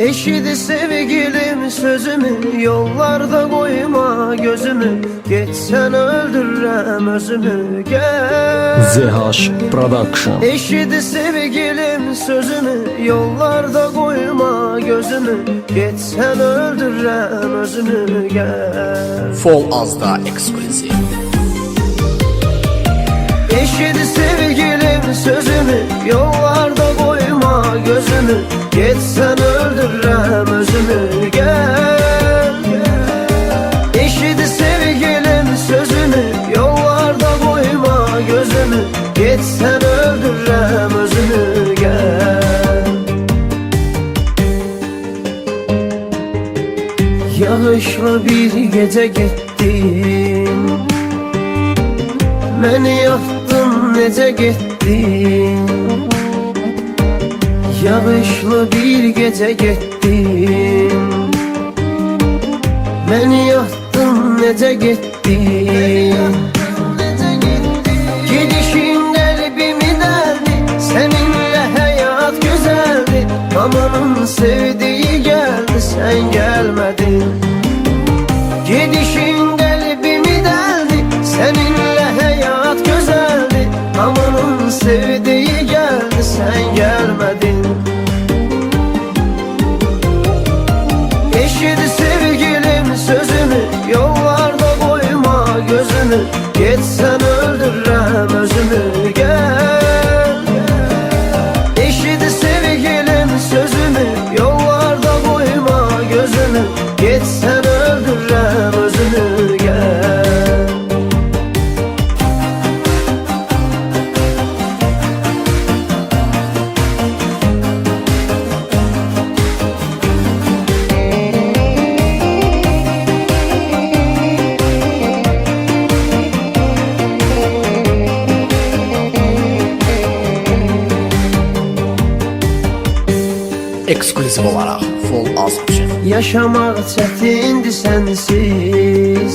Eşidi sevgilim sözümü Yollarda koyma gözümü. Geçsen öldürürüm özümü Gel. ZH Production. Eşidi sevgilim sözümü Yollarda koyma gözümü. Geçsen öldürürüm özümü Gel. Fol Azda Exclusive. Eşidi sevgilim sözümü Yollarda koyma gözümü Geçsen öldürürüm özümü. Gel Eşidi sevgilim sözümü Yollarda koyma gözümü. Geçsen öldürürüm özümü Gel. Yağışlı bir gece gittim. Beni yaktın nece gittin Yağışlı bir gece gittin Beni yaktın nece gittin Gidişin kalbimi deldi Seninle hayat güzeldi. Amanın sevdiği geldi sen gelmedin. Gidişin kalbimi deldi Seninle hayat güzeldi. Amanın sevdiği geldi sen gelmedin gözümü Eksklusif olarak. Fol Az için Yaşamak çətindir sensiz